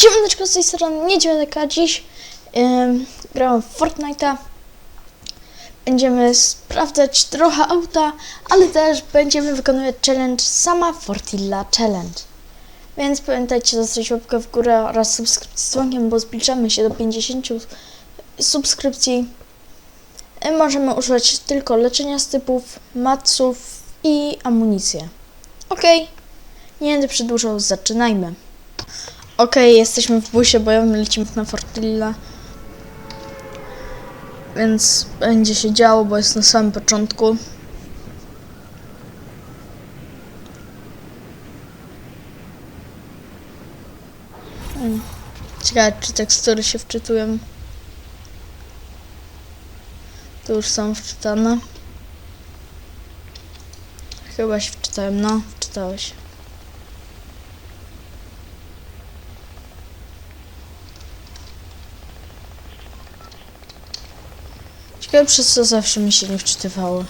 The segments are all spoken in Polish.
Siemaneczko z tej strony Niedźwiadek, dziś ym, grałem w Fortnite'a. Będziemy sprawdzać trochę auta, ale też będziemy wykonywać challenge sama Fortilla Challenge. Więc pamiętajcie zostawić łapkę w górę oraz subskrypcję z dzwonkiem, bo zbliżamy się do 50 subskrypcji. Y, Możemy używać tylko leczenia z typów, maców i amunicję. Okej, nie będę przedłużał, zaczynajmy. Okej, jesteśmy w busie bojowym, lecimy na Fortilla. Więc będzie się działo, bo jest na samym początku. Ciekawe, czy tekstury się wczytują. Tu już są wczytane. Chyba się wczytałem, no, wczytałeś. Ciekawe przez co zawsze mi się nie wczytywały.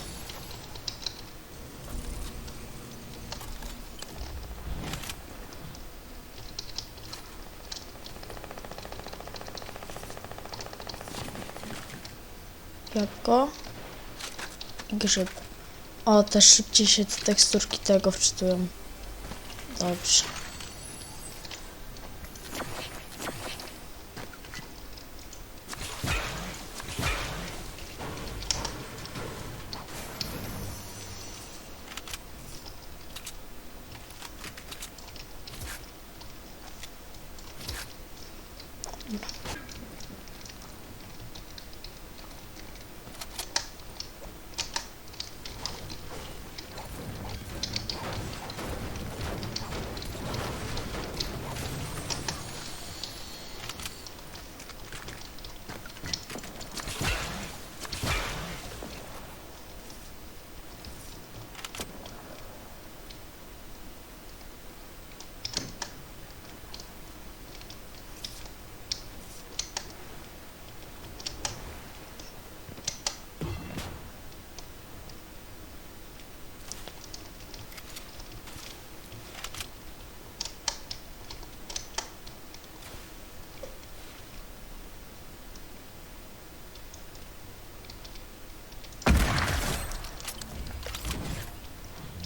Jabłko grzyb. O, też szybciej się te teksturki tego wczytują. Dobrze.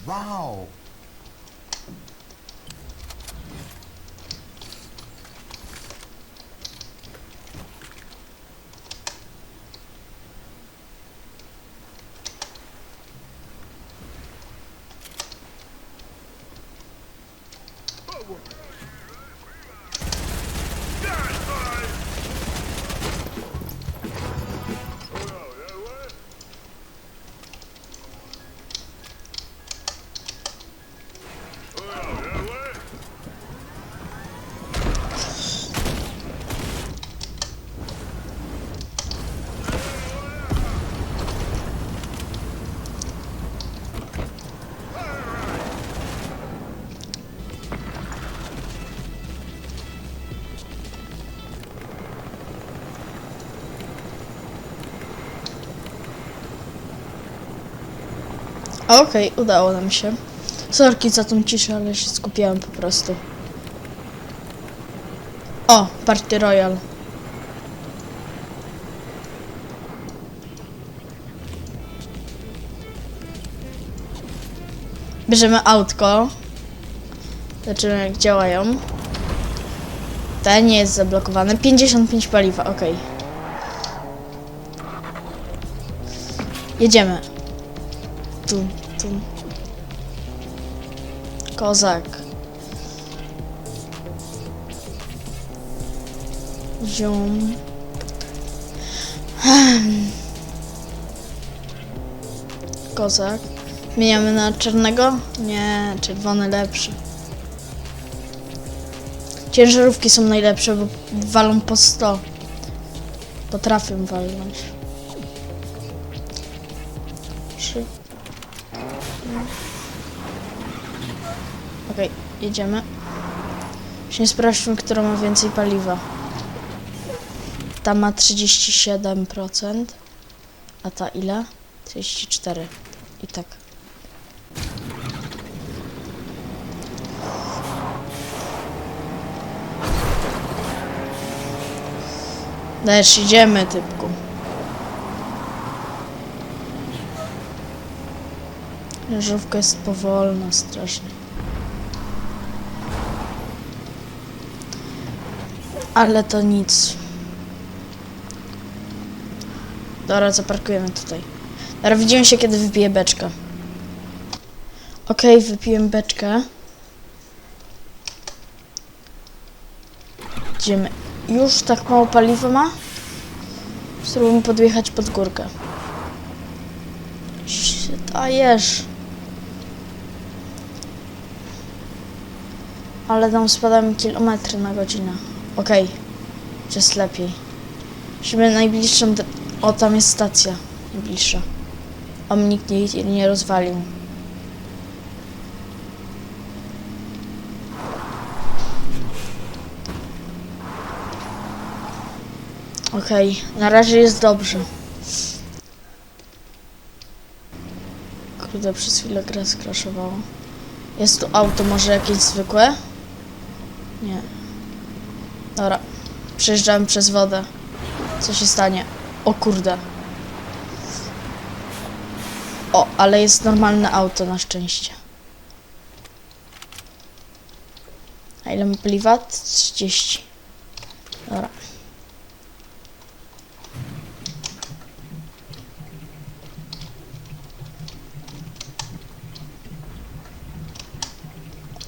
哇哦 Okej, udało nam się. Sorki za tą ciszę, ale się skupiałem po prostu. O, Party Royal. Bierzemy autko. Zobaczymy jak działają. Ten nie jest zablokowany. 55 paliwa, okej. Jedziemy. Tu, tu. Kozak. Ziom. Kozak. Zmieniamy na czarnego? Nie, czerwony lepszy. Ciężarówki są najlepsze, bo walą po 100. Potrafią walnąć. Jedziemy. Właśnie sprawdźmy, która ma więcej paliwa. Ta ma 37%, a ta ile? 34. I tak. Dajesz, idziemy, typku. Żówka jest powolna strasznie. Ale to nic. Dobra, zaparkujemy tutaj. Dobra, widzimy się, kiedy wypiję beczkę. Okej, wypiłem beczkę. Idziemy. Już tak mało paliwa ma? Spróbujmy podjechać pod górkę. Shit, a jesz. Ale tam spadają kilometry na godzinę. Okej, okay. jest lepiej. Musimy najbliższą... O, tam jest stacja. Najbliższa. O, nikt nie, nie rozwalił. Okej, na razie jest dobrze. Kurde, przez chwilę gra skraszowała. Jest tu auto, może jakieś zwykłe? Nie. Dobra, przejeżdżałem przez wodę. Co się stanie? O kurde. O, ale jest normalne auto na szczęście. A ile ma paliwa? 30. Dobra.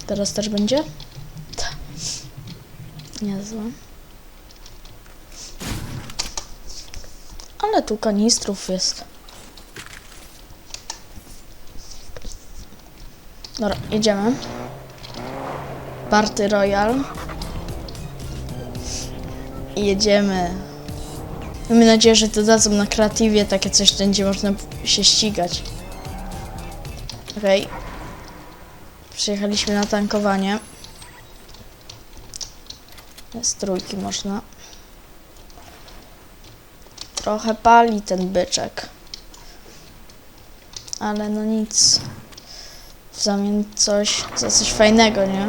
Teraz też będzie? Niezłe. Ale tu kanistrów jest. Dobra, jedziemy. Party Royal. I jedziemy. Mamy nadzieję, że dodadzą na kreatywie takie coś, będzie można się ścigać. Okej. Przyjechaliśmy na tankowanie. Z trójki można. Trochę pali ten byczek. Ale no nic. W zamian coś, za coś fajnego, nie?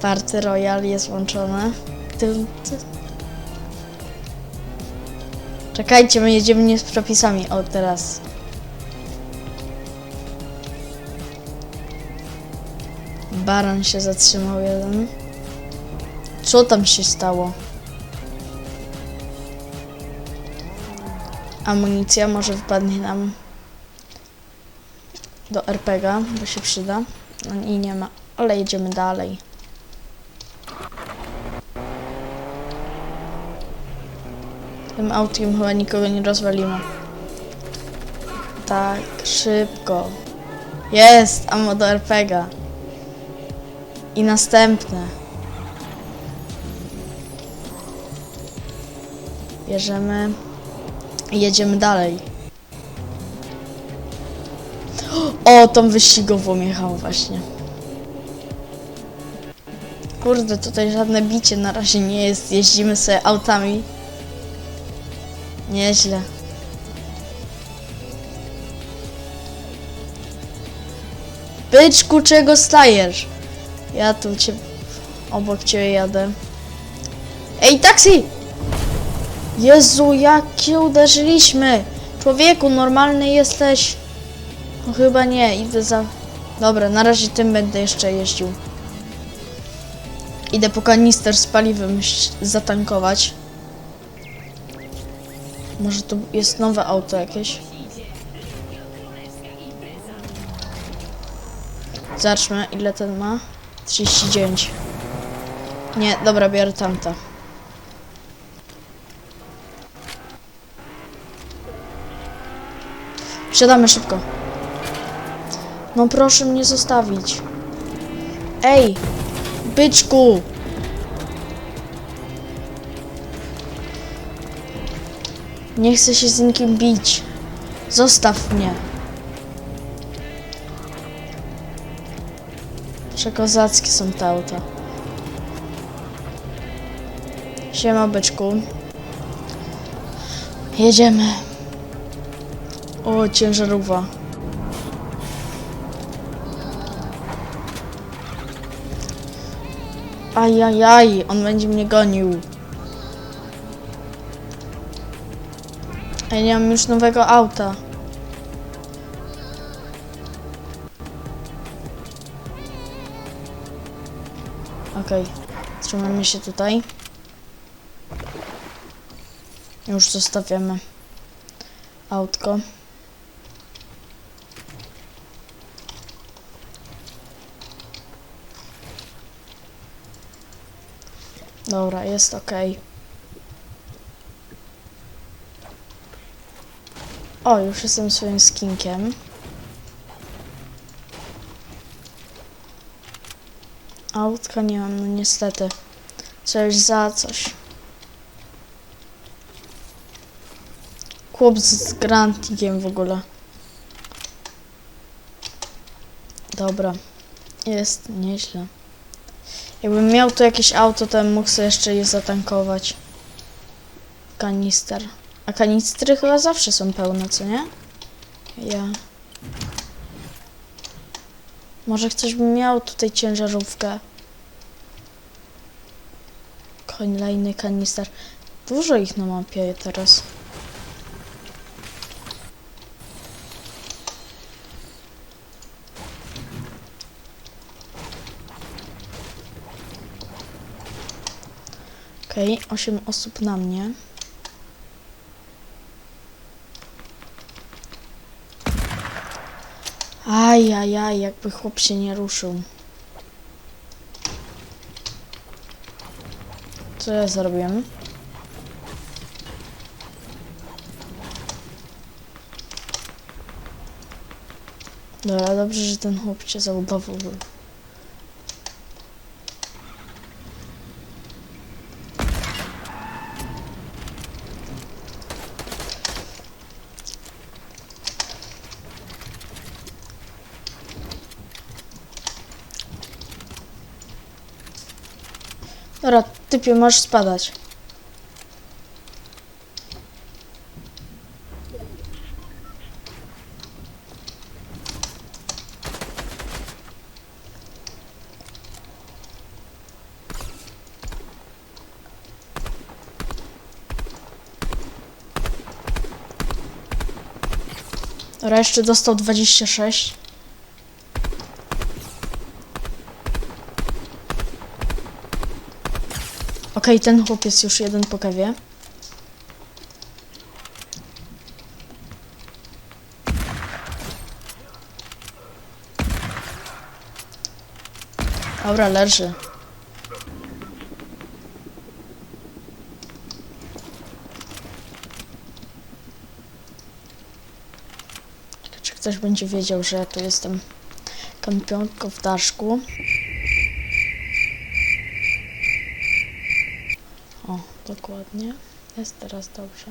Party Royal jest włączone. Dym, dym. Czekajcie, my jedziemy nie z przepisami. O, teraz. Baron się zatrzymał jeden. Co tam się stało? Amunicja może wypadnie nam do RPGa, bo się przyda. No i nie ma, ale jedziemy dalej. Tym autkiem chyba nikogo nie rozwalimy. Tak, szybko. Jest, ammo do RPGa. I następne. Bierzemy i jedziemy dalej. O, tą wyścigową jechał właśnie. Kurde, tutaj żadne bicie na razie nie jest. Jeździmy sobie autami. Nieźle. Byczku, czego stajesz? Ja tu cię... Obok ciebie jadę. Ej, taksi! Jezu, jakie uderzyliśmy! Człowieku, normalny jesteś? No chyba nie, idę za... Dobra, na razie tym będę jeszcze jeździł. Idę po kanister z paliwem zatankować. Może to jest nowe auto jakieś? Zacznę, ile ten ma? 39. Nie, dobra, biorę tamta. Wsiadamy szybko. No proszę mnie zostawić. Ej! Byczku! Nie chcę się z nikim bić. Zostaw mnie. Przekozackie są te auta. Siema, byczku. Jedziemy. O, ciężarówka. Ajajaj, on będzie mnie gonił. Ja nie mam już nowego auta. Okej, trzymamy się tutaj. Już zostawiamy autko. Dobra, jest ok. O, już jestem swoim skinkiem. Autka nie mam, no niestety. Coś za coś. Chłop z grantikiem w ogóle. Dobra. Jest nieźle. Jakbym miał tu jakieś auto, to bym mógł sobie jeszcze je zatankować. Kanister. A kanistry chyba zawsze są pełne, co nie? Ja. Może ktoś by miał tutaj ciężarówkę. Kolejny kanister. Dużo ich na mapie teraz. Okej, okay, 8 osób na mnie. Ajajaj, jakby chłop się nie ruszył. Co ja zrobiłem? Dobra, dobrze, że ten chłop się załadował. Dobra, typie, możesz spadać. Dobra, jeszcze dostał 26. ten chłop jest już jeden po kawie. Dobra, leży. Czy ktoś będzie wiedział, że ja tu jestem kampionką w daszku? O, dokładnie. Jest teraz dobrze.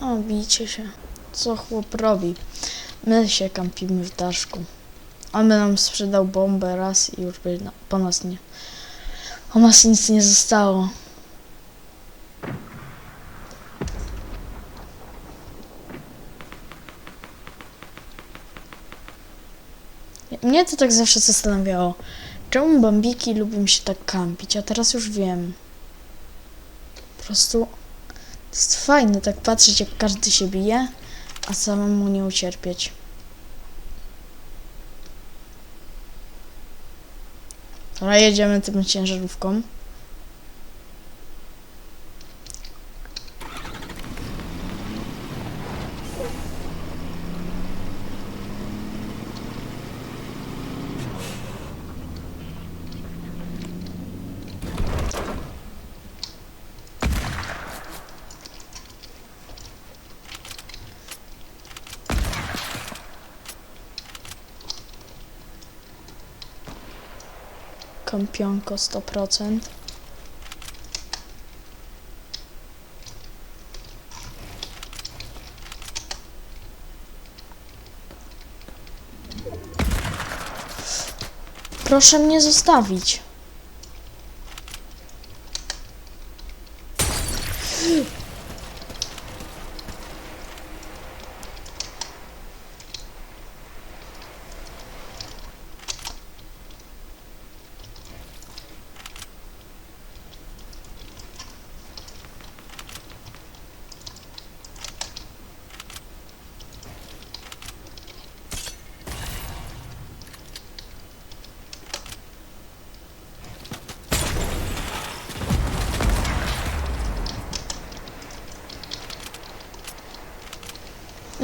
O, bijcie się. Co chłop robi? My się kampimy w daszku. On by nam sprzedał bombę raz i już by na, po nas nie... O nas nic nie zostało. Mnie to tak zawsze zastanawiało. Czemu bambiki lubią się tak kampić? A teraz już wiem. Po prostu to jest fajne tak patrzeć, jak każdy się bije, a samemu nie ucierpieć. Dobra, jedziemy tym ciężarówką. Kąpionko 100%. Proszę mnie zostawić.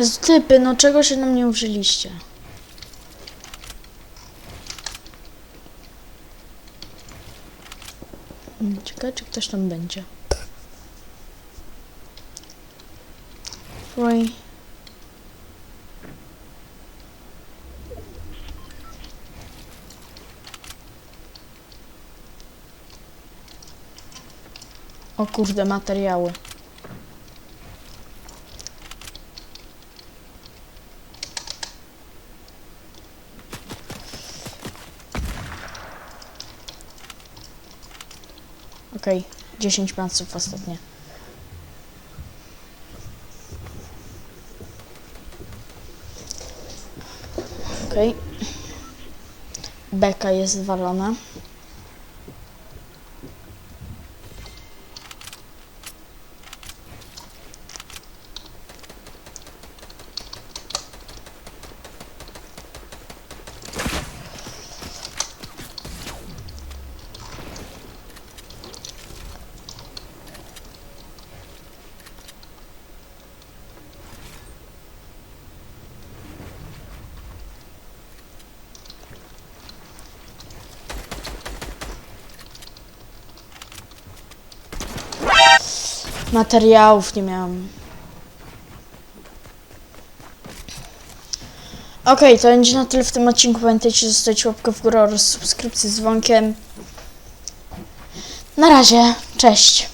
Jezu, typy, no czego się na mnie użyliście? Hmm, Ciekawe, czy ktoś tam będzie. Oj. O kurde, materiały. Okej, 10 maców ostatnie. Okej. Beka jest zwalona. Materiałów nie miałam. Okej, to będzie na tyle w tym odcinku. Pamiętajcie zostawić łapkę w górę oraz subskrypcję z dzwonkiem. Na razie, cześć.